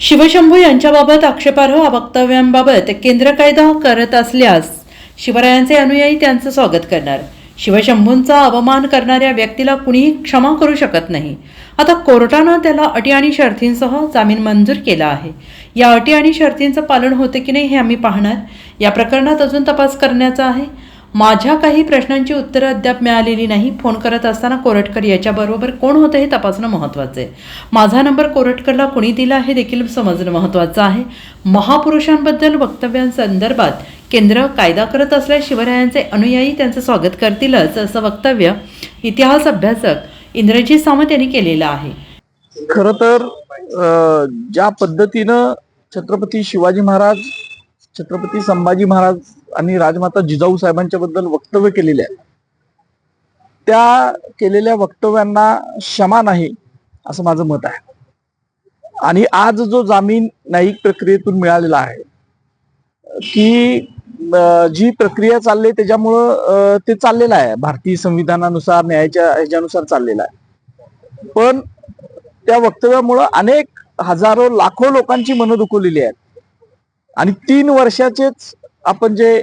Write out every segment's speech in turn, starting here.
शिवशंभू यांच्याबाबत आक्षेपार्ह वक्तव्यांबाबत केंद्र कायदा करत असल्यास शिवरायांचे अनुयायी त्यांचं स्वागत करणार. शिवशंभूंचा अवमान करणाऱ्या व्यक्तीला कुणीही क्षमा करू शकत नाही. आता कोर्टानं त्याला अटी आणि शर्थींसह जामीन मंजूर केला आहे. या अटी आणि शर्थींचं पालन होते की नाही हे आम्ही पाहणार. या प्रकरणात अजून तपास करण्याचा आहे. माझ्या काही प्रश्नांची उत्तरं अद्याप मिळालेली नाही. फोन करत असताना कोरटकर याच्याबरोबर कोण होतं हे तपासणं महत्त्वाचं आहे. माझा नंबर कोरटकरला कुणी दिला हे देखील समजणं महत्त्वाचं आहे. महापुरुषांबद्दल वक्तव्यांसंदर्भात केंद्र कायदा करत असल्यास शिवरायांचे अनुयायी त्यांचं स्वागत करतीलच असं वक्तव्य इतिहास अभ्यासक इंद्रजीत सामंत यांनी केलेलं आहे. खर तर ज्या पद्धतीनं छत्रपती शिवाजी महाराज छत्रपती संभाजी महाराज आणि राजमाता जिजाऊ साहेबांच्या बद्दल वक्तव्य केलेले आहे. त्या केलेल्या वक्तव्यांना क्षमा नाही असं माझं मत आहे. आणि आज जो जामीन न्यायिक प्रक्रियेतून मिळालेला आहे की जी प्रक्रिया चालली त्याच्यामुळं ते चाललेलं आहे. भारतीय संविधानानुसार न्यायाच्या ह्याच्यानुसार चाललेलं आहे. पण त्या वक्तव्यामुळं अनेक हजारो लाखो लोकांची मनं दुखवलेली आहेत. आणि तीन वर्षाचेच आपण जे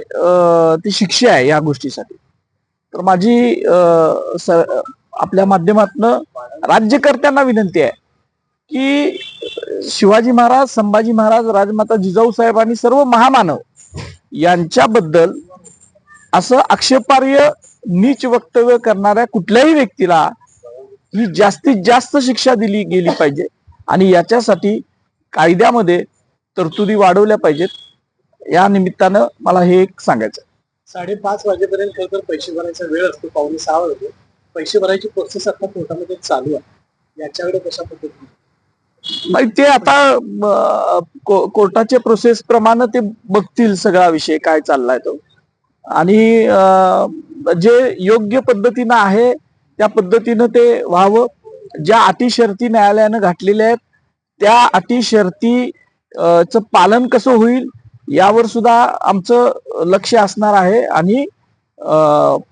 ती शिक्षा आहे या गोष्टीसाठी. तर माझी आपल्या माध्यमातनं राज्यकर्त्यांना विनंती आहे की शिवाजी महाराज संभाजी महाराज राजमाता जिजाऊ साहेब आणि सर्व महामानव यांच्याबद्दल असं आक्षेपार्ह नीच वक्तव्य करणाऱ्या कुठल्याही व्यक्तीला ही जास्तीत जास्त शिक्षा दिली गेली पाहिजे. आणि याच्यासाठी कायद्यामध्ये तरतुदी वाढवल्या पाहिजेत. या निमित्तानं मला हे एक सांगायचं. साडेपाच वाजेपर्यंत खरं तर पैसे भरायचा वेळ असतो पावणे सहा वाजता पैसे भरायची प्रोसेस आता कोर्टामध्ये चालू आहे. याच्याकडे कशा पद्धतीने? नाही ते आता कोर्टाच्या प्रोसेस प्रमाणे ते बघतील सगळा विषय काय चाललाय तो. आणि जे योग्य पद्धतीनं आहे त्या पद्धतीनं ते व्हावं. ज्या अटी शर्ती न्यायालयानं घातलेल्या आहेत त्या अटी शर्ती चं पालन कसं होईल यावर सुद्धा आमचं लक्ष असणार आहे आणि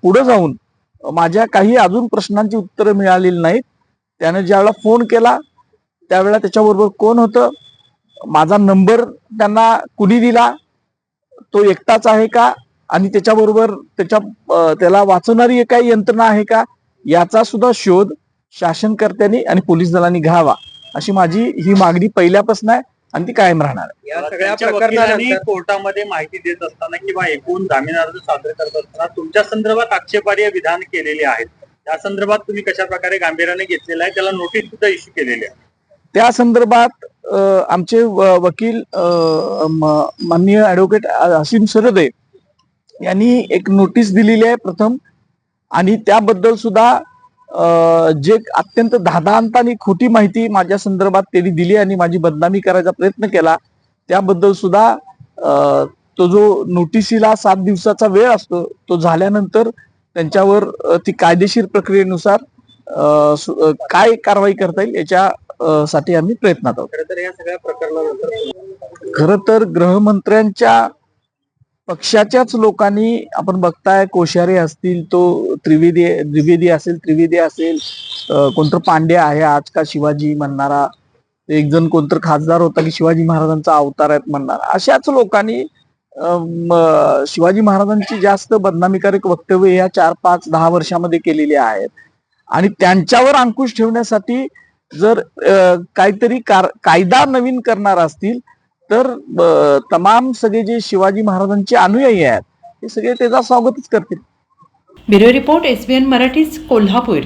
पुढे जाऊन माझ्या काही अजून प्रश्नांची उत्तरं मिळालेली नाहीत. त्यानं ज्यावेळेला फोन केला त्यावेळेला त्याच्याबरोबर कोण होतं? माझा नंबर त्यांना कुणी दिला? तो एकटाच आहे का? आणि त्याच्याबरोबर त्याच्या त्याला वाचवणारी काही यंत्रणा आहे का? याचा सुद्धा शोध शासनकर्त्यांनी आणि पोलीस दलांनी घ्यावा अशी माझी ही मागणी पहिल्यापासून आहे. आणि ती कायम राहणार. आहे या सगळ्या प्रकरणांनी कोर्टामध्ये माहिती देत असताना किंवा एकूण जामीन अर्ज सादर करत असताना तुमच्या संदर्भात आक्षेपार्ह विधान केलेले आहेत. त्या संदर्भात तुम्ही कशा प्रकारे गांभीर्याने घेतलेला आहे? त्याला नोटीस सुद्धा इश्यू केलेली आहे. त्या संदर्भात अं, आमचे वकील माननीय ऍडव्होकेट असीम सरदे यांनी एक नोटीस दिलेली आहे प्रथम. आणि त्याबद्दल सुद्धा जे अत्यंत धादांत आणि खोटी माहिती माझ्या संदर्भात त्यांनी दिली आणि माझी बदनामी करायचा प्रयत्न केला त्याबद्दल सुद्धा तो जो नोटिसीला सात दिवसाचा वेळ असतो तो झाल्यानंतर त्यांच्यावर ती कायदेशीर प्रक्रियेनुसार काय कारवाई करता येईल याच्या साठी आम्ही प्रयत्नात आहोत. खरं तर या सगळ्या प्रकरणानंतर खर तर गृहमंत्र्यांच्या पक्षाच्याच लोकांनी आपण बघताय कोश्यारी असतील तो त्रिवेदी द्विवेदी असेल त्रिवेदी असेल कोणतं पांडे आहे आज का शिवाजी म्हणणारा एक जण कोणतं खासदार होता की शिवाजी महाराजांचा अवतार आहेत म्हणणारा. अशाच लोकांनी शिवाजी महाराजांची जास्त बदनामीकारक वक्तव्य या चार पाच दहा वर्षामध्ये केलेली आहेत. आणि त्यांच्यावर अंकुश ठेवण्यासाठी जर काहीतरी कार- कायदा नवीन करणार असतील तर तमाम सगळे जे शिवाजी महाराजांचे अनुयायी आहेत ते सगळे त्याचा स्वागतच करतील. Bureau report S B N मराठीच कोल्हापूर.